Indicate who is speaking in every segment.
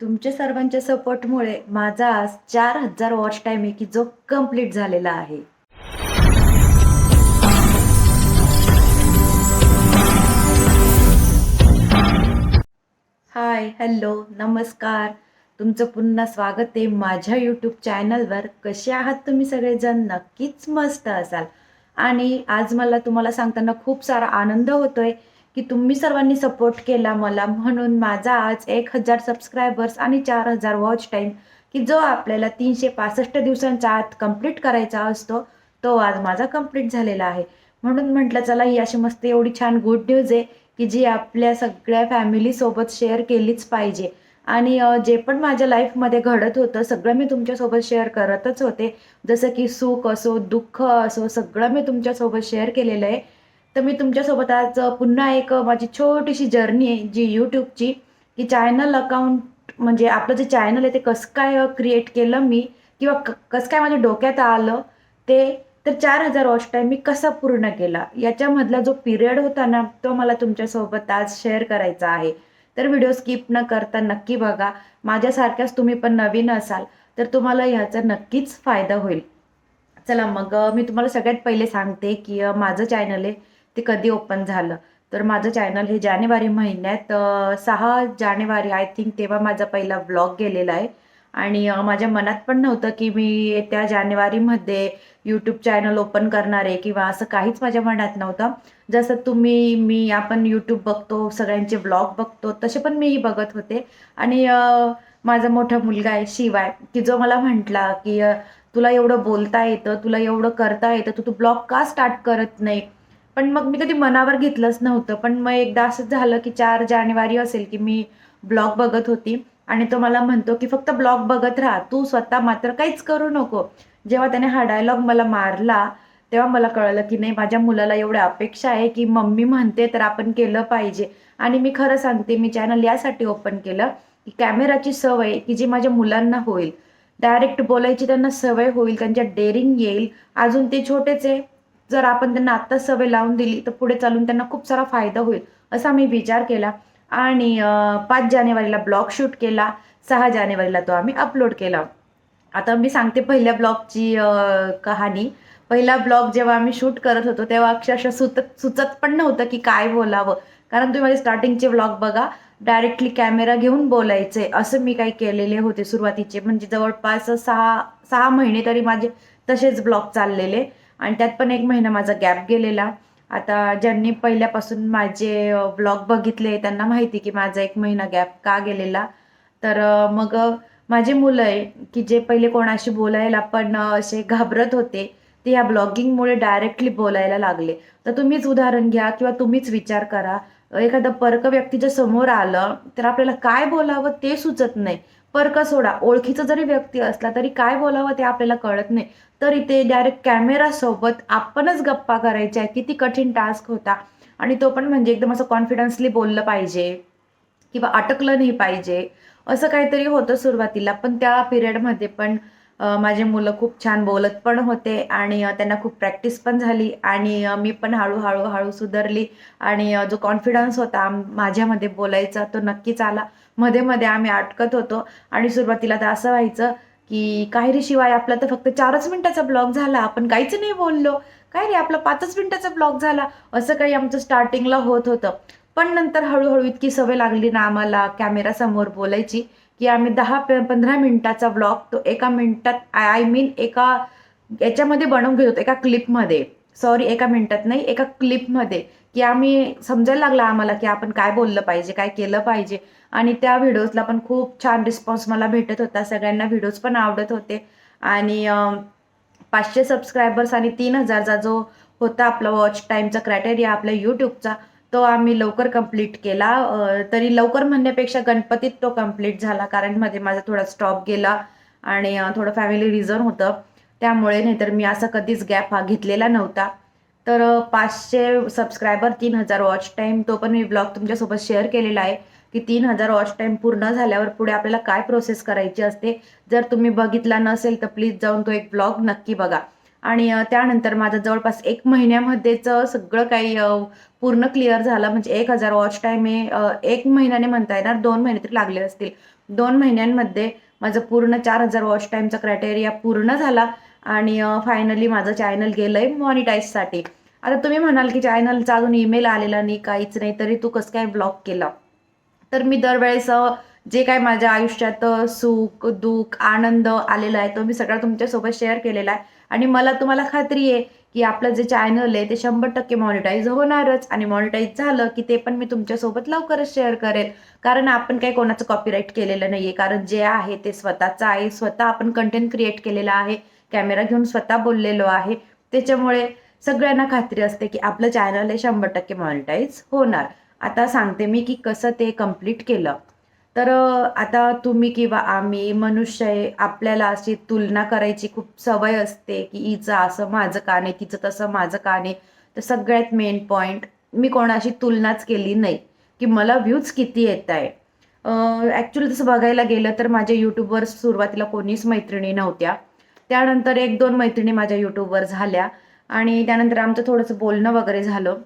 Speaker 1: तुमच्या सर्वांच्या सपोर्टमुळे माझा आज चार हजार वॉच टाईम आहे की जो कंप्लीट झालेला आहे. हाय हॅलो नमस्कार. तुमचं पुन्हा स्वागत आहे माझ्या यूट्यूब चॅनलवर कसे आहात तुम्ही सगळेजण? नक्कीच मस्त असाल. आणि आज मला तुम्हाला सांगताना खूप सारा आनंद होतोय. की तुम्ही सर्वांनी सपोर्ट केला मला. म्हणून माझा आज एक हजार सबस्क्रायबर्स आणि चार हजार वॉच टाईम की जो आपल्याला तीनशे पासष्ट दिवसांच्या आत कंप्लीट करायचा असतो तो आज माझा कंप्लीट झालेला आहे. म्हणून म्हटलं चला ही अशी मस्त एवढी छान गुड न्यूज आहे की जी आपल्या सगळ्या फॅमिलीसोबत शेअर केलीच पाहिजे. आणि जे पण माझ्या लाईफमध्ये घडत होतं सगळं मी तुमच्यासोबत शेअर करतच होते. जसं की सुख असो दुःख असो सगळं मी तुमच्यासोबत शेअर केलेलं आहे. तर मी तुमच्यासोबत आज पुन्हा एक माझी छोटीशी जर्नी आहे जी यूट्यूबची की चॅनल अकाउंट म्हणजे आपलं जे चॅनल आहे ते कसं काय क्रिएट केलं मी किंवा क कसं काय माझ्या डोक्यात आलं ते तर चार हजार वॉच टाईम मी कसा पूर्ण केला. याच्यामधला जो पिरियड होता ना तो मला तुमच्यासोबत आज शेअर करायचा आहे. तर व्हिडिओ स्किप न करता नक्की बघा. माझ्यासारख्याच तुम्ही पण नवीन असाल तर तुम्हाला ह्याचा नक्कीच फायदा होईल. चला मग मी तुम्हाला सगळ्यात पहिले सांगते की माझं चॅनल आहे ते कधी ओपन झालं. तर माझं चॅनल हे जानेवारी महिन्यात सहा जानेवारी आय थिंक तेव्हा माझा पहिला ब्लॉग गेलेला आहे. आणि माझ्या मनात पण नव्हतं की मी येत्या जानेवारीमध्ये यूट्यूब चॅनल ओपन करणार आहे किंवा असं काहीच माझ्या मनात नव्हतं. जसं तुम्ही मी आपण यूट्यूब बघतो सगळ्यांचे ब्लॉग बघतो तसे पण मीही बघत होते. आणि माझा मोठा मुलगा आहे शिवाय की जो मला म्हटला की तुला एवढं बोलता येतं तुला एवढं करता येतं तू तू ब्लॉग का स्टार्ट करत नाही? पण मग मी कधी मनावर घेतलंच नव्हतं. पण मग एकदा असंच झालं की चार जानेवारी असेल की मी ब्लॉग बघत होती आणि तो मला म्हणतो की फक्त ब्लॉग बघत राहा. तू स्वतः मात्र काहीच करू नको. जेव्हा त्याने हा डायलॉग मला मारला तेव्हा मला कळलं की नाही माझ्या मुलाला एवढ्या अपेक्षा आहे की मम्मी म्हणते तर आपण केलं पाहिजे. आणि मी खरं सांगते मी चॅनल यासाठी ओपन केलं की कॅमेराची सवय की जी माझ्या मुलांना होईल. डायरेक्ट बोलायची त्यांना सवय होईल त्यांच्या डेअरिंग येईल. अजून ते छोटेच आहे. जर आपण त्यांना आत्ताच सवय लावून दिली तर पुढे चालून त्यांना खूप सारा फायदा होईल असा मी विचार केला. आणि पाच जानेवारीला ब्लॉग शूट केला सहा जानेवारीला तो आम्ही अपलोड केला. आता मी सांगते पहिल्या ब्लॉगची कहाणी. पहिला ब्लॉग जेव्हा आम्ही शूट करत होतो तेव्हा अक्षरशः सुचत सुचत पण नव्हतं की काय बोलावं. कारण तुम्ही माझे स्टार्टिंगचे ब्लॉग बघा डायरेक्टली कॅमेरा घेऊन बोलायचे असं मी काही केलेले होते सुरुवातीचे. म्हणजे जवळपास सहा सहा महिने तरी माझे तसेच ब्लॉग चाललेले. आणि त्यात पण एक महिना माझा गॅप गेलेला. आता ज्यांनी पहिल्यापासून माझे ब्लॉग बघितले त्यांना माहिती की माझा एक महिना गॅप का गेलेला. तर मग माझे माझी मुलं आहे की जे पहिले कोणाशी बोलायला पण असे घाबरत होते ते ह्या ब्लॉगिंगमुळे डायरेक्टली बोलायला लागले. तर तुम्हीच उदाहरण घ्या किंवा तुम्हीच विचार करा. एखादं परक व्यक्तीच्या समोर आलं तर आपल्याला काय बोलावं ते सुचत नाही. परक सोडा. ओळखीचा जरी व्यक्ती असला तरी काय बोलावं ते आपल्याला कळत नाही. तर इथे डायरेक्ट कॅमेरासोबत आपणच गप्पा करायच्या किती कठीण टास्क होता. आणि तो पण म्हणजे एकदम असं कॉन्फिडन्सली बोललं पाहिजे किंवा अटकलं नाही पाहिजे. असं काहीतरी होतं सुरुवातीला. पण त्या पिरियडमध्ये पण माझे मुलं खूप छान बोलत पण होते आणि त्यांना खूप प्रॅक्टिस पण झाली आणि मी पण हळूहळू हळू सुधारली. आणि जो कॉन्फिडन्स होता माझ्यामध्ये बोलायचा तो नक्कीच आला. मध्ये मध्ये आम्ही अटकत होतो. आणि सुरुवातीला तर असं व्हायचं की काय रे शिवाय आपला तर फक्त चारच मिनिटाचा ब्लॉग झाला. आपण काहीच नाही बोललो. काय रे आपला पाचच मिनिटाचा ब्लॉग झाला. असं काही आमचं स्टार्टिंगला होत होतं. पण नंतर हळूहळू इतकी सवय लागली ना आम्हाला कॅमेरासमोर बोलायची की आम्ही दहा पंधरा मिनिटाचा ब्लॉग तो एका मिनिटात आय मीन एका याच्यामध्ये बनवून घेत होतो. एका क्लिपमध्ये सॉरी एका मिनिटात नाही एका क्लिपमध्ये की आम्ही समजायला लागला आम्हाला की आपण काय बोललं पाहिजे काय केलं पाहिजे. आणि त्या व्हिडिओजला पण खूप छान रिस्पॉन्स मला भेटत होता. सगळ्यांना व्हिडिओज पण आवडत होते. आणि पाचशे सबस्क्रायबर्स आणि तीन हजारचा जो होता आपला वॉच टाईमचा क्रायटेरिया आपल्या यूट्यूबचा तो आम्ही लवकर कंप्लीट केला. तरी लवकर म्हणण्यापेक्षा गणपतीत तो कंप्लीट झाला. कारण मध्ये माझा थोडा स्टॉप गेला आणि थोडं फॅमिली रिझन होतं. त्यामुळे नाहीतर मी असा कधीच गॅप हा घेतलेला नव्हता. तर पाचशे सबस्क्रायबर तीन हजार वॉच टाईम तो पण मी ब्लॉग तुमच्यासोबत शेअर केलेला आहे. की तीन हजार वॉच टाईम पूर्ण झाल्यावर पुढे आपल्याला काय प्रोसेस करायची असते? जर तुम्ही बघितला नसेल तर प्लीज जाऊन तो एक ब्लॉग नक्की बघा. आणि त्यानंतर माझं जवळपास एक महिन्यामध्येच सगळं काही पूर्ण क्लिअर झालं. म्हणजे एक हजार वॉच टाईम हे एक महिन्याने म्हणता येणार. दोन महिने तरी लागले असतील. दोन महिन्यांमध्ये माझं पूर्ण चार हजार वॉच टाईमचा क्रायटेरिया पूर्ण झाला. आणि फायनली माझं चॅनल गेलं आहे मॉनिटाईजसाठी आता तुम्ही म्हणाल की चॅनलचा अजून ईमेल आलेला नाही काहीच नाही तरी तू कसं काय ब्लॉक केला? तर मी दरवेळेस जे काय माझ्या आयुष्यात सुख दुःख आनंद आलेला आहे तो मी सगळा तुमच्यासोबत शेअर केलेला आहे. आणि मला तुम्हाला खात्री आहे की आपलं जे चॅनल आहे ते शंभर टक्के मॉनिटाईज होणारच. आणि मॉनिटाईज झालं की ते पण मी तुमच्यासोबत लवकरच शेअर करेल. कारण आपण काही कोणाचं कॉपीराईट केलेलं नाही आहे कारण जे आहे ते स्वतःचं आहे. स्वतः आपण कंटेंट क्रिएट केलेलं आहे. कॅमेरा घेऊन स्वतः बोललेलो आहे. त्याच्यामुळे सगळ्यांना खात्री असते की आपलं चॅनल हे शंभर टक्के मॉनिटाईज होणार. आता सांगते मी की कसं ते कंप्लीट केलं. तर आता तुम्ही किंवा आम्ही मनुष्य आहे आपल्याला अशी तुलना करायची खूप सवय असते की हिचं असं माझं का नाही तिचं तसं माझं का नाही. तर सगळ्यात मेन पॉईंट मी कोणाशी तुलनाच केली नाही की मला व्ह्यूज किती येत आहे. ॲक्च्युली तसं बघायला गेलं तर माझ्या यूट्यूबवर सुरुवातीला कोणीच मैत्रिणी नव्हत्या. त्यानंतर एक दोन मैत्रिणी माझ्या यूट्यूबवर झाल्या आणि त्यानंतर आमचं थोडंसं बोलणं वगैरे झालं.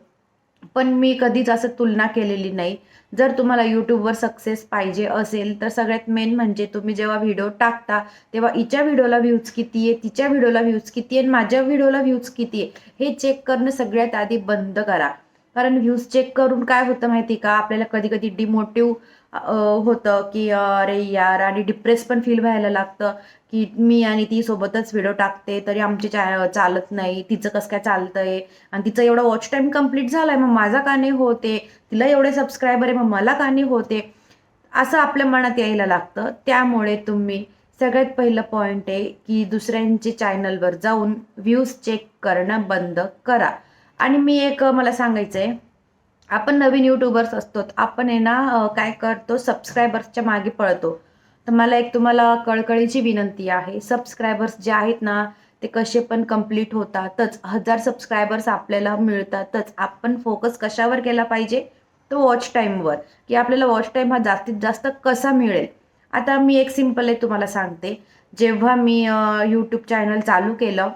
Speaker 1: पण मी कधीच असं तुलना केलेली नाही. जर तुम्हाला यूट्यूबवर सक्सेस पाहिजे असेल तर सगळ्यात मेन म्हणजे तुम्ही जेव्हा व्हिडिओ टाकता तेव्हा हिच्या व्हिडिओला व्ह्यूज किती आहे तिच्या व्हिडिओला व्ह्यूज किती आहे आणि माझ्या व्हिडिओला व्ह्यूज किती आहे हे चेक करणं सगळ्यात आधी बंद करा. कारण व्ह्यूज चेक करून काय होतं माहिती का? आपल्याला कधी कधी डिमोटिव्ह होतं की अरे यार आणि डिप्रेस पण फील व्हायला लागतं की मी आणि ती सोबतच व्हिडिओ टाकते तरी आमचे चालत नाही तिचं कसं काय चालतंय? आणि तिचा एवढा वॉच टाईम कंप्लीट झालाय मग माझा का नाही होते? तिला एवढे सबस्क्रायबर आहे मग मला का नाही होते? असं आपल्या मनात यायला लागतं. त्यामुळे तुम्ही सगळ्यात पहिलं पॉईंट आहे की दुसऱ्यांचे चॅनलवर जाऊन व्ह्यूज चेक करणं बंद करा. आणि मी एक मला सांगायचं आहे आपण नवीन यूट्यूबर्स असतो आपण आहे ना काय करतो सबस्क्रायबर्सच्या मागे पळतो. तर मला एक तुम्हाला कळकळीची विनंती आहे. सबस्क्रायबर्स जे आहेत ना ते कसे पण कंप्लीट होतातच. हजार सबस्क्रायबर्स आपल्याला मिळतातच. आपण फोकस कशावर केला पाहिजे? तो वॉच टाईमवर की आपल्याला वॉच टाईम हा जास्तीत जास्त कसा मिळेल? आता मी एक सिंपल आहे तुम्हाला सांगते. जेव्हा मी यूट्यूब चॅनल चालू केलं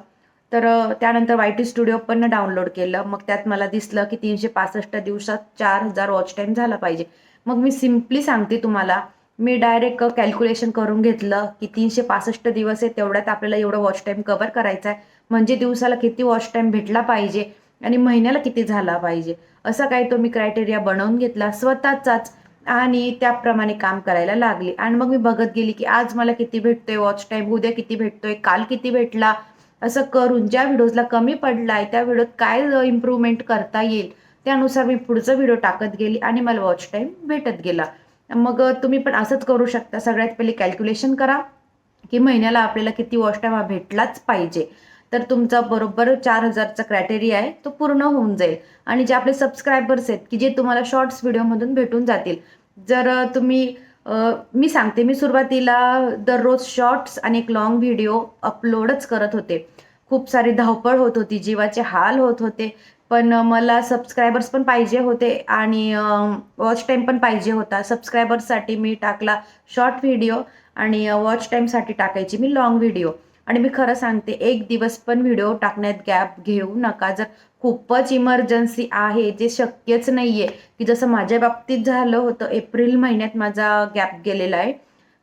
Speaker 1: तर त्यानंतर वाय टी स्टुडिओ पण डाउनलोड केलं. मग त्यात मला दिसलं की तीनशे पासष्ट दिवसात चार हजार वॉच टाईम झाला पाहिजे. मग मी सिम्पली सांगते तुम्हाला मी डायरेक्ट कॅल्क्युलेशन करून घेतलं की तीनशे पासष्ट दिवस आहे तेवढ्यात आपल्याला एवढं वॉच टाईम कवर करायचा आहे म्हणजे दिवसाला किती वॉच टाईम भेटला पाहिजे आणि महिन्याला किती झाला पाहिजे. असं काही तो मी क्रायटेरिया बनवून घेतला स्वतःचाच आणि त्याप्रमाणे काम करायला लागले. आणि मग मी बघत गेली की आज मला किती भेटतोय वॉच टाईम उद्या किती भेटतोय काल किती भेटला असं करून ज्या व्हिडिओजला कमी पडलाय त्या व्हिडिओत काय इम्प्रूव्हमेंट करता येईल त्यानुसार मी पुढचं व्हिडिओ टाकत गेली आणि मला वॉच टाईम भेटत गेला. मग तुम्ही पण असंच करू शकता. सगळ्यात पहिले कॅल्क्युलेशन करा की महिन्याला आपल्याला किती वॉच टाईम हा भेटलाच पाहिजे. तर तुमचा बरोबर चार हजारचा क्रायटेरिया आहे तो पूर्ण होऊन जाईल. आणि जे आपले सबस्क्रायबर्स आहेत की जे तुम्हाला शॉर्ट्स व्हिडिओमधून भेटून जातील जर तुम्ही मी सांगते मी सुरुवातीला दररोज शॉर्ट्स आणि एक लॉंग व्हिडिओ अपलोडच करत होते. खूप सारी धावपळ होत होती जीवाचे हाल होत होते पण मला सबस्क्रायबर्स पण पाहिजे होते आणि वॉच टाईम पण पाहिजे होता. सबस्क्रायबर्ससाठी मी टाकला शॉर्ट व्हिडिओ आणि वॉच टाईमसाठी टाकायची मी लॉंग व्हिडिओ आणि मी खरं सांगते एक दिवस पण व्हिडिओ टाकण्यात गॅप घेऊ नका. जर खूपच इमर्जन्सी आहे जे शक्यच नाही आहे की जसं माझ्या बाबतीत झालं होतं एप्रिल महिन्यात माझा गॅप गेलेला आहे.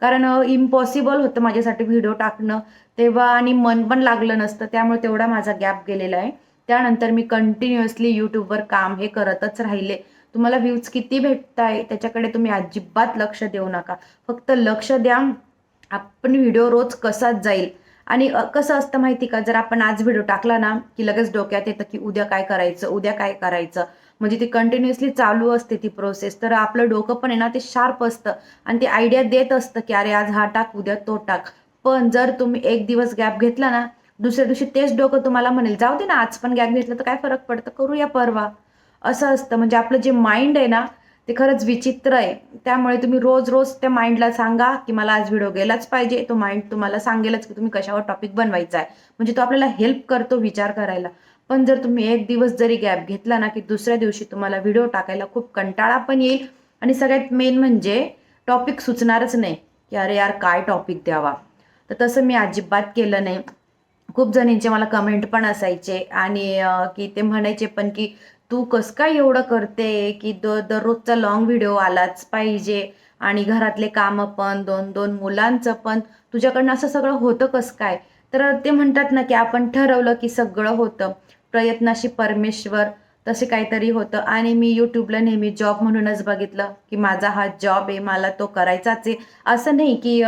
Speaker 1: कारण इम्पॉसिबल होतं माझ्यासाठी व्हिडिओ टाकणं. तेव्हा आणि मन पण लागलं नसतं त्यामुळे तेवढा माझा गॅप गेलेला आहे. त्यानंतर मी कंटिन्युअसली यूट्यूबवर काम हे करतच राहिले. तुम्हाला व्ह्यूज किती भेटताय त्याच्याकडे तुम्ही अजिबात लक्ष देऊ नका. फक्त लक्ष द्या आपण व्हिडिओ रोज कसाच जाईल? आणि कसं असतं माहिती का? जर आपण आज व्हिडिओ टाकला ना की लगेच डोक्यात येतं की उद्या काय करायचं उद्या काय करायचं म्हणजे ती कंटिन्युअसली चालू असते ती प्रोसेस तर आपलं डोकं पण आहे ना ते शार्प असतं. आणि ते आयडिया देत असतं की अरे आज हा टाक उद्या तो टाक. पण जर तुम्ही एक दिवस गॅप घेतला ना दुसऱ्या दिवशी तेच डोकं तुम्हाला म्हणेल जाऊ दे ना आज पण गॅप घेतलं तर काय फरक पडतं? करूया परवा. असं असतं. म्हणजे आपलं जे माइंड आहे ना ते खरंच विचित्र आहे. त्यामुळे तुम्ही रोज रोज त्या माइंडला सांगा की मला आज व्हिडिओ गेलाच पाहिजे. तो माइंड तुम्हाला सांगेलच की तुम्ही कशावर टॉपिक बनवायचा आहे. म्हणजे तो आपल्याला हेल्प करतो विचार करायला. पण जर तुम्ही एक दिवस जरी गॅप घेतला ना की दुसऱ्या दिवशी तुम्हाला व्हिडिओ टाकायला खूप कंटाळा पण येईल. आणि सगळ्यात मेन म्हणजे टॉपिक सुचणारच नाही. की अरे यार काय टॉपिक द्यावा? तर तसं मी अजिबात केलं नाही. खूप जणींचे मला कमेंट पण असायचे. आणि की ते म्हणायचे पण की तू कसं काय एवढं करते की द दररोजचा लॉंग व्हिडिओ आलाच पाहिजे? आणि घरातले कामं पण दोन दोन मुलांचं पण तुझ्याकडनं असं सगळं होतं कसं काय? तर ते म्हणतात ना की आपण ठरवलं की सगळं होतं. प्रयत्नाशी परमेश्वर तसे काहीतरी होतं. आणि मी यूट्यूबला नेहमी जॉब म्हणूनच बघितलं की माझा हा जॉब आहे मला तो करायचाच आहे. असं नाही की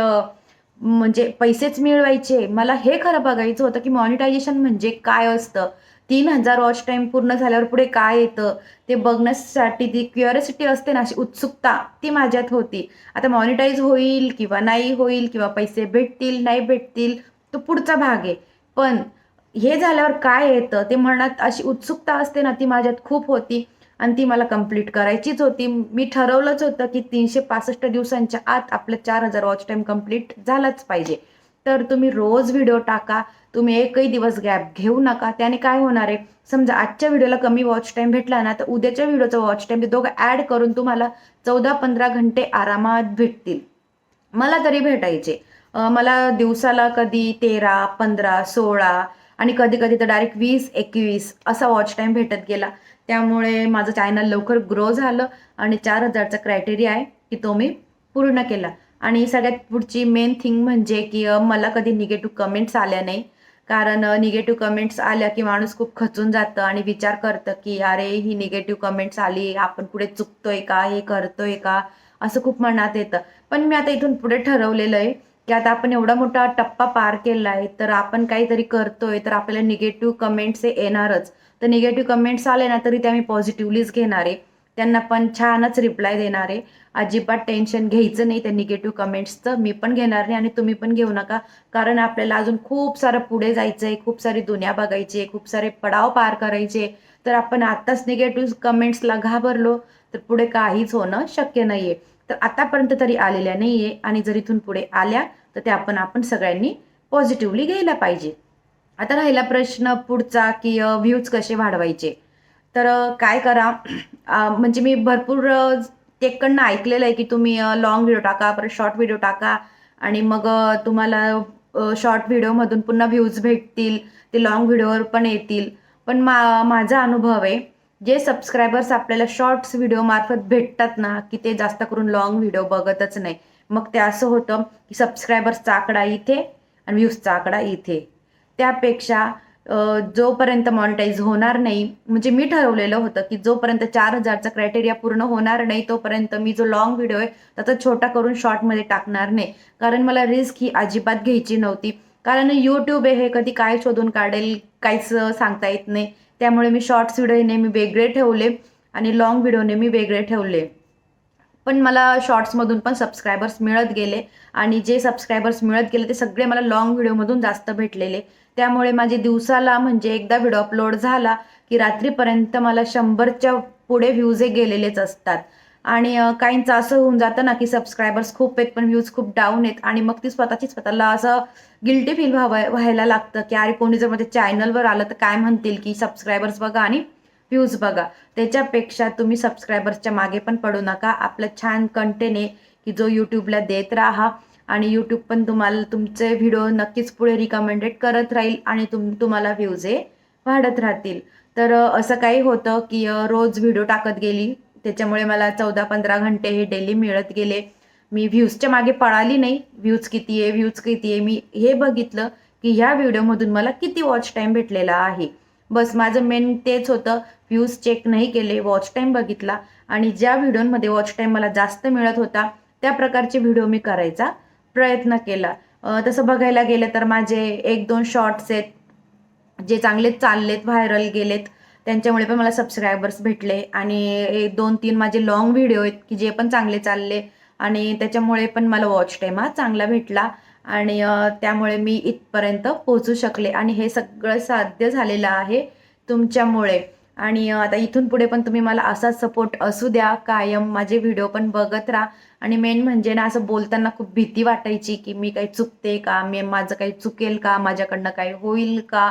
Speaker 1: म्हणजे पैसेच मिळवायचे. मला हे खरं बघायचं होतं की मॉनिटायझेशन म्हणजे काय असतं? तीन हजार वॉच टाईम पूर्ण झाल्यावर पुढे काय येतं? ते बघण्यासाठी ती क्युरिसिटी असते ना अशी उत्सुकता ती माझ्यात होती. आता मॉनिटाईज होईल किंवा नाही होईल किंवा पैसे भेटतील नाही भेटतील तो पुढचा भाग आहे. पण हे झाल्यावर काय येतं? ते म्हणत अशी उत्सुकता असते ना ती माझ्यात खूप होती. आणि ती मला कंप्लीट करायचीच होती. मी ठरवलंच होतं की तीनशे पासष्ट दिवसांच्या आत आपलं चार हजार वॉच टाईम कंप्लीट झालाच पाहिजे. तर तुम्ही रोज व्हिडिओ टाका. तुम्ही एकही दिवस गॅप घेऊ नका. त्याने काय होणार आहे? समजा आजच्या व्हिडिओला कमी वॉच टाईम भेटला ना तर उद्याच्या व्हिडिओचा वॉच टाईम ते दोघं ॲड करून तुम्हाला चौदा पंधरा घंटे आरामात भेटतील. मला तरी भेटायचे. मला दिवसाला कधी तेरा पंधरा सोळा आणि कधी कधी तर डायरेक्ट वीस एकवीस असा वॉच टाईम भेटत गेला. त्यामुळे माझं चॅनल लवकर ग्रो झालं आणि चार हजारचा क्रायटेरिया आहे की तो मी पूर्ण केला. आणि सगळ्यात पुढची मेन थिंग म्हणजे की मला कधी निगेटिव्ह कमेंट्स आल्या नाही. कारण निगेटिव्ह कमेंट्स आल्या की माणूस खूप खचून जातं आणि विचार करतं की अरे ही निगेटिव्ह कमेंट्स आली आपण पुढे चुकतोय का? हे करतोय का? असं खूप मनात येतं. पण मी आता इथून पुढे ठरवलेलं आहे की आता आपण एवढा मोठा टप्पा पार केला आहे तर आपण काहीतरी करतोय तर आपल्याला निगेटिव्ह कमेंट्स हे येणारच. तर निगेटिव्ह कमेंट्स आले ना तरी ते आम्ही पॉझिटिव्हलीच घेणार आहे. त्यांना पण छानच रिप्लाय देणार. आहे अजिबात टेन्शन घ्यायचं नाही त्या निगेटिव्ह कमेंट्सचं मी पण घेणार नाही आणि तुम्ही पण घेऊ नका. कारण आपल्याला अजून खूप सारं पुढे जायचं आहे खूप सारी दुनिया बघायची आहे खूप सारे पडाव पार करायचे. तर आपण आत्ताच निगेटिव्ह कमेंट्सला घाबरलो तर पुढे काहीच होणं शक्य नाही आहे तर आतापर्यंत तरी आलेल्या नाही आहे आणि जर इथून पुढे आल्या तर त्या आपण आपण सगळ्यांनी पॉझिटिव्हली घ्यायला पाहिजे. आता राहिला प्रश्न पुढचा की व्ह्यूज कसे वाढवायचे? तर काय करा म्हणजे मी भरपूर टेककडनं ऐकलेलं आहे की तुम्ही लॉंग व्हिडिओ टाका परत शॉर्ट व्हिडिओ टाका आणि मग तुम्हाला शॉर्ट व्हिडिओमधून पुन्हा व्ह्यूज भेटतील ते लॉंग व्हिडिओवर पण येतील. पण मा माझा अनुभव आहे जे सबस्क्रायबर्स आपल्याला शॉर्ट्स व्हिडिओमार्फत भेटतात ना की ते जास्त करून लॉंग व्हिडिओ बघतच नाही. मग ते असं होतं की सबस्क्रायबर्सचा आकडा इथे आणि व्ह्यूजचा आकडा इथे. त्यापेक्षा जोपर्यंत मॉनिटाईज होणार नाही म्हणजे मी ठरवलेलं होतं की जोपर्यंत चार हजारचा क्रायटेरिया पूर्ण होणार नाही तोपर्यंत मी जो लॉंग व्हिडिओ आहे त्याचा छोटा करून शॉर्टमध्ये टाकणार नाही. कारण मला रिस्क ही अजिबात घ्यायची नव्हती. कारण यूट्यूब हे कधी काय शोधून काढेल काहीच सांगता येत नाही. त्यामुळे मी शॉर्ट्स व्हिडिओ नेहमी वेगळे ठेवले आणि लॉंग व्हिडिओ नेहमी वेगळे ठेवले. पण मला शॉर्ट्समधून पण सबस्क्रायबर्स मिळत गेले आणि जे सबस्क्रायबर्स मिळत गेले ते सगळे मला लॉंग व्हिडिओमधून जास्त भेटलेले. त्यामुळे माझे दिवसाला म्हणजे एकदा व्हिडिओ अपलोड झाला की रात्रीपर्यंत मला शंभरच्या पुढे व्ह्यूज हे गेलेलेच असतात. आणि काहींचं असं होऊन जातं ना की सबस्क्रायबर्स खूप आहेत पण व्ह्यूज खूप डाऊन आहेत आणि मग ती स्वतःची स्वतःला असं गिल्टी फील व्हावं व्हायला लागतं की अरे कोणी जर माझ्या चॅनलवर आलं तर काय म्हणतील की सबस्क्रायबर्स बघा आणि व्ह्यूज बघा. त्याच्यापेक्षा तुम्ही सबस्क्रायबर्सच्या मागे पण पडू नका. आपलं छान कंटेंट आहे की जो यूट्यूबला देत राहा. आणि यूट्यूब पण तुम्हाला तुमचे व्हिडिओ नक्कीच पुढे रिकमेंडेड करत राहील आणि तुम तुम्हाला व्ह्यूज हे वाढत राहतील. तर असं काही होतं की रोज व्हिडिओ टाकत गेली. त्याच्यामुळे मला चौदा पंधरा घंटे हे डेली मिळत गेले. मी व्ह्यूजच्या मागे पळाली नाही. व्ह्यूज किती आहे व्ह्यूज किती आहे मी हे बघितलं की ह्या व्हिडिओमधून मला किती वॉच टाईम भेटलेला आहे. बस माझं मेन तेच होतं. व्ह्यूज चेक नाही केले वॉच टाईम बघितला. आणि ज्या व्हिडिओमध्ये वॉच टाईम मला जास्त मिळत होता त्या प्रकारचे व्हिडिओ मी करायचा प्रयत्न केला. तसं बघायला गेलं तर माझे एक दोन शॉर्ट्स आहेत जे चांगले चाललेत व्हायरल गेलेत. त्यांच्यामुळे पण मला सबस्क्रायबर्स भेटले आणि एक दोन तीन माझे लॉंग व्हिडिओ आहेत की जे पण चांगले चालले आणि त्याच्यामुळे पण मला वॉच टाईम हा चांगला भेटला आणि त्यामुळे मी इथपर्यंत पोहोचू शकले आणि हे सगळं साध्य झालेलं आहे तुमच्यामुळे. आणि आता इथून पुढे पण तुम्ही मला असाच सपोर्ट असू द्या कायम माझे व्हिडिओ पण बघत राहा. आणि मेन म्हणजे ना असं बोलताना खूप भीती वाटायची की मी काही चुकते का? मी माझं काही चुकेल का? माझ्याकडनं काही होईल का?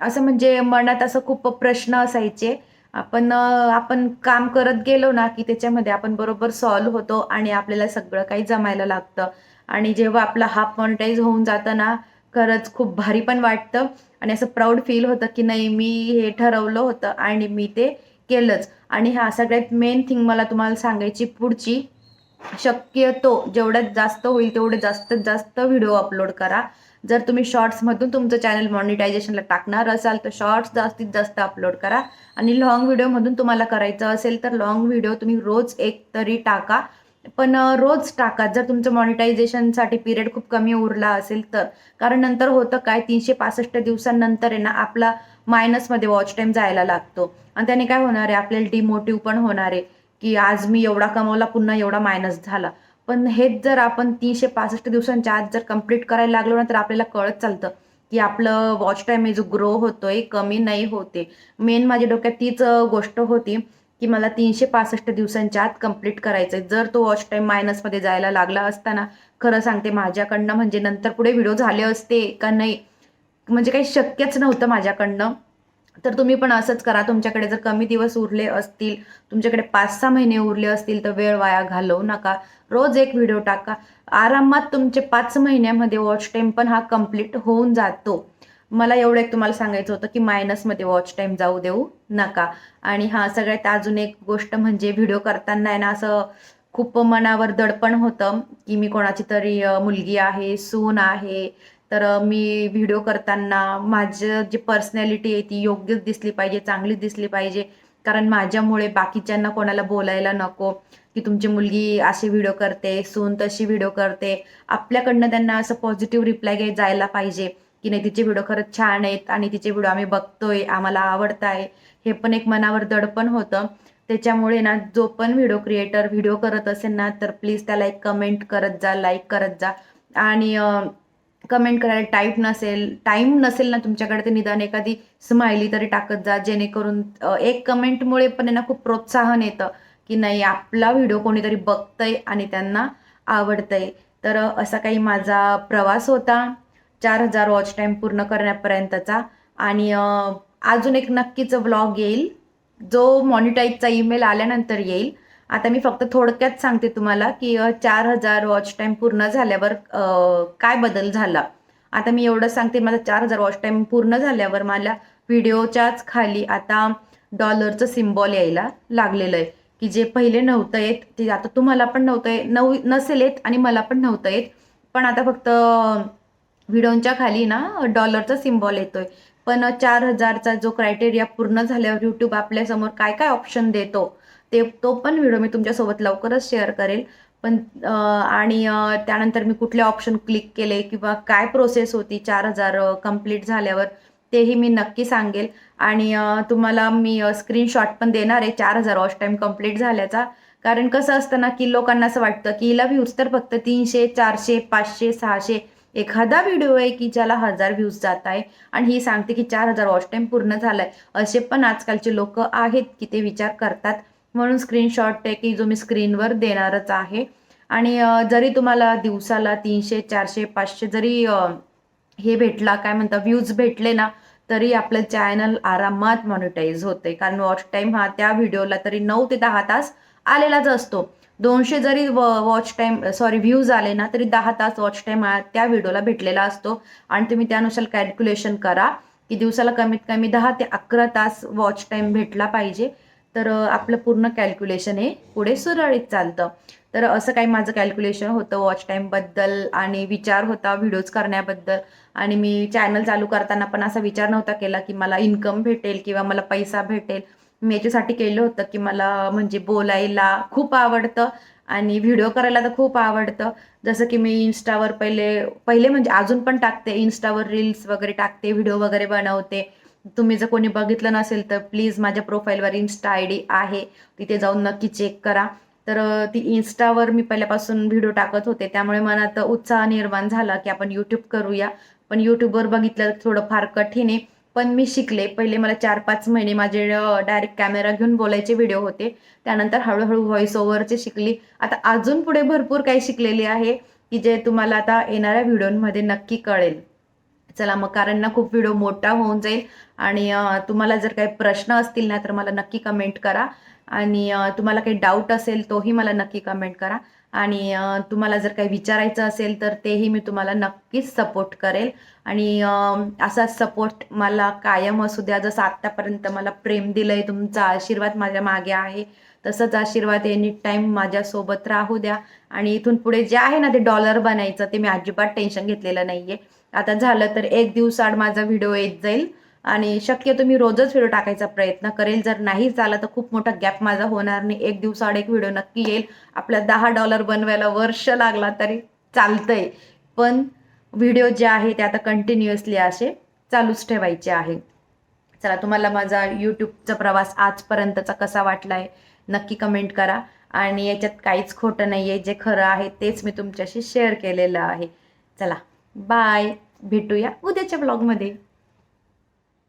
Speaker 1: असं म्हणजे मनात असं खूप प्रश्न असायचे. आपण आपण काम करत गेलो ना की त्याच्यामध्ये आपण बरोबर सॉल्व्ह होतो आणि आपल्याला सगळं काही जमायला लागतं. आणि जेव्हा आपला हाफ मॉनिटाईज होऊन जातं ना खरंच खूप भारी पण वाटतं. आणि असं प्राऊड फील होतं की नाही मी हे ठरवलं होतं आणि मी ते केलंच. आणि हा सगळ्यात मेन थिंग मला तुम्हाला सांगायची पुढची शक्यतो जेवढ्यात जास्त होईल तेवढे जास्तीत जास्त व्हिडिओ अपलोड करा. जर तुम्ही शॉर्ट्समधून तुमचं चॅनल मॉनिटायझेशनला टाकणार असाल तर शॉर्ट्स जास्तीत जास्त अपलोड करा. आणि लॉंग व्हिडिओमधून तुम्हाला करायचं असेल तर लॉंग व्हिडिओ तुम्ही रोज एक तरी टाका. पण रोज टाका. जर तुमचं मॉनिटायझेशनसाठी पिरियड खूप कमी उरला असेल तर. कारण नंतर होतं काय तीनशे पासष्ट दिवसांनंतर आहे ना आपला मायनसमध्ये वॉच टाईम जायला लागतो. आणि त्याने काय होणार आहे? आपल्याला डिमोटिव्ह पण होणार आहे. की आज मी एवढा कमवला पुन्हा एवढा मायनस झाला. पण हेच जर आपण तीनशे पासष्ट दिवसांच्या आत जर कंप्लीट करायला लागलो ना तर आपल्याला कळत चालतं की आपलं वॉच टाईम आहे जो ग्रो होतोय कमी नाही होते. मेन माझ्या डोक्यात तीच गोष्ट होती की मला तीनशे पासष्ट दिवसांच्या आत कंप्लीट करायचं आहे जर तो वॉच टाईम मायनसमध्ये जायला लागला असताना खरं सांगते माझ्याकडनं म्हणजे नंतर पुढे व्हिडिओ झाले असते का नाही म्हणजे काही शक्यच नव्हतं माझ्याकडनं. तर तुम्ही पण असंच करा. तुमच्याकडे जर कमी दिवस उरले असतील तुमच्याकडे पाच सहा महिने उरले असतील तर वेळ वाया घालवू नका. रोज एक व्हिडिओ टाका. आरामात तुमचे पाच महिन्यामध्ये वॉच टाईम पण हा कंप्लीट होऊन जातो. मला एवढं एक तुम्हाला सांगायचं होतं की मायनसमध्ये वॉच टाईम जाऊ देऊ नका. आणि हा सगळ्यात अजून एक गोष्ट म्हणजे व्हिडिओ करताना आहे ना असं खूप मनावर दडपण होतं की मी कोणाची तरी मुलगी आहे सून आहे तर मी व्हिडिओ करताना माझं जी पर्सनॅलिटी आहे ती योग्यच दिसली पाहिजे चांगलीच दिसली पाहिजे. कारण माझ्यामुळे बाकीच्यांना कोणाला बोलायला नको की तुमची मुलगी अशी व्हिडिओ करते सून तशी व्हिडिओ करते. आपल्याकडनं त्यांना असं पॉझिटिव्ह रिप्लाय जायला पाहिजे की नाही तिचे व्हिडिओ खरंच छान आहेत आणि तिचे व्हिडिओ आम्ही बघतोय आम्हाला आवडत आहे हे पण एक मनावर दडपण होतं. त्याच्यामुळे ना जो पण व्हिडिओ क्रिएटर व्हिडिओ करत असेल ना तर प्लीज त्याला एक कमेंट करत जा लाईक करत जा. आणि कमेंट करायला टाईप नसेल टाईम नसेल ना तुमच्याकडे ते निदान एखादी स्माइली तरी टाकत जा जेणेकरून एक कमेंटमुळे पण यांना खूप प्रोत्साहन येतं की नाही आपला व्हिडिओ कोणीतरी बघतंय आणि त्यांना आवडतंय. तर असा काही माझा प्रवास होता चार हजार वॉच टाईम पूर्ण करण्यापर्यंतचा. आणि अजून एक नक्कीच व्लॉग येईल. जो मॉनिटाईजचा ईमेल आल्यानंतर येईल. आता मी फक्त थोडक्यात सांगते तुम्हाला की चार हजार वॉच टाईम पूर्ण झाल्यावर काय बदल झाला. आता मी एवढं सांगते माझा चार हजार वॉच टाईम पूर्ण झाल्यावर मला व्हिडिओच्याच खाली आता डॉलरचं सिम्बॉल यायला लागलेलं आहे. की जे पहिले नव्हतं येत ते आता तुम्हाला पण नव्हतं येत नव नसेल येत आणि मला पण नव्हतं येत. पण आता फक्त व्हिडिओच्या खाली ना डॉलरचा सिम्बॉल येतोय. पण चार हजारचा जो क्रायटेरिया पूर्ण झाल्यावर यूट्यूब आपल्यासमोर काय काय ऑप्शन देतो? ते तो पण व्हिडिओ मी तुमच्यासोबत लवकरच शेअर करेल. पण आणि त्यानंतर मी कुठले ऑप्शन क्लिक केले किंवा काय प्रोसेस होती चार हजार कंप्लीट झाल्यावर तेही मी नक्की सांगेल. आणि तुम्हाला मी स्क्रीनशॉट पण देणार आहे चार हजार वॉच टाईम कंप्लीट झाल्याचा. कारण कसं असतं ना की लोकांना असं वाटतं की हिला व्ह्यूज तर फक्त तीनशे चारशे पाचशे सहाशे एखादा व्हिडिओ आहे की ज्याला हजार व्ह्यूज जात आहे. आणि ही सांगते की चार हजार वॉच टाईम पूर्ण झालाय. असे पण आजकालचे लोक आहेत की ते विचार करतात. म्हणून स्क्रीनशॉट आहे की जो मी स्क्रीनवर देणारच आहे. आणि जरी तुम्हाला दिवसाला तीनशे चारशे पाचशे जरी हे भेटला काय म्हणता व्ह्यूज भेटले ना तरी आपलं चॅनल आरामात मॉनिटाईज होते कारण वॉच टाईम हा त्या व्हिडिओला तरी नऊ ते दहा तास आलेलाच असतो. दोनशे जरी वॉच टाईम सॉरी व्ह्यूज आले ना तरी दहा तास वॉच टाईम त्या व्हिडिओला भेटलेला असतो. आणि तुम्ही त्यानुसार कॅल्क्युलेशन करा की दिवसाला कमीत कमी दहा ते अकरा तास वॉच टाईम भेटला पाहिजे. तर आपलं पूर्ण कॅल्क्युलेशन हे पुढे सुरळीत चालतं. तर असं काही माझं कॅल्क्युलेशन होतं वॉच टाईमबद्दल आणि विचार होता व्हिडिओज करण्याबद्दल. आणि मी चॅनल चालू करताना पण असा विचार नव्हता केला की मला इन्कम भेटेल किंवा मला पैसा भेटेल. मी याच्यासाठी केलं होतं की मला म्हणजे बोलायला खूप आवडतं आणि व्हिडिओ करायला तर खूप आवडतं. जसं की मी इन्स्टावर पहिले पहिले म्हणजे अजून पण टाकते इन्स्टावर रील्स वगैरे टाकते व्हिडिओ वगैरे बनवते. तुम्ही जर कोणी बघितलं नसेल तर प्लीज माझ्या प्रोफाईलवर इन्स्टा आय डी आहे. तिथे जाऊन नक्की चेक करा. तर ती इन्स्टावर मी पहिल्यापासून व्हिडिओ टाकत होते. त्यामुळे मनात उत्साह निर्माण झाला की आपण यूट्यूब करूया. पण यूट्यूबवर बघितलं थोडं फार कठीण आहे. पण मी शिकले. पहिले मला चार पाच महिने माझे डायरेक्ट कॅमेरा घेऊन बोलायचे व्हिडिओ होते. त्यानंतर हळूहळू व्हॉइस ओव्हरचे शिकली. आता अजून पुढे भरपूर काही शिकलेली आहे की जे तुम्हाला आता येणाऱ्या व्हिडिओमध्ये नक्की कळेल. चला मग कारण ना खूप व्हिडिओ मोठा होऊन जाईल. आणि तुम्हाला जर काही प्रश्न असतील ना तर मला नक्की कमेंट करा. आणि तुम्हाला काही डाऊट असेल तोही मला नक्की कमेंट करा. आणि तुम्हाला जर काही विचारायचं असेल तर तेही मी तुम्हाला नक्कीच सपोर्ट करेल. आणि असा सपोर्ट मला कायम असू द्या. जसं आत्तापर्यंत मला प्रेम दिलं आहे तुमचा आशीर्वाद माझ्या मागे आहे. तसंच आशीर्वाद एनी टाईम माझ्यासोबत राहू द्या. आणि इथून पुढे जे आहे ना ते डॉलर बनायचं ते मी अजिबात टेन्शन घेतलेलं नाही आहे आता झालं तर एक दिवसाआड माझा व्हिडिओ येत जाईल. आणि शक्यतो मी रोजच व्हिडिओ टाकायचा प्रयत्न करेल. जर नाही झाला तर खूप मोठा गॅप माझा होणार नाही. एक दिवसाआड एक व्हिडिओ नक्की येईल. आपल्या दहा डॉलर बनवायला वर्ष लागला तरी चालतंय. पण व्हिडिओ जे आहे ते आता कंटिन्युअसली असे चालूच ठेवायचे आहे. चला तुम्हाला माझा यूट्यूबचा प्रवास आजपर्यंतचा कसा वाटला आहे नक्की कमेंट करा. आणि याच्यात काहीच खोटं नाही आहे जे खरं आहे तेच मी तुमच्याशी शेअर केलेलं आहे. चला बाय भेटूया उद्याच्या ब्लॉगमध्ये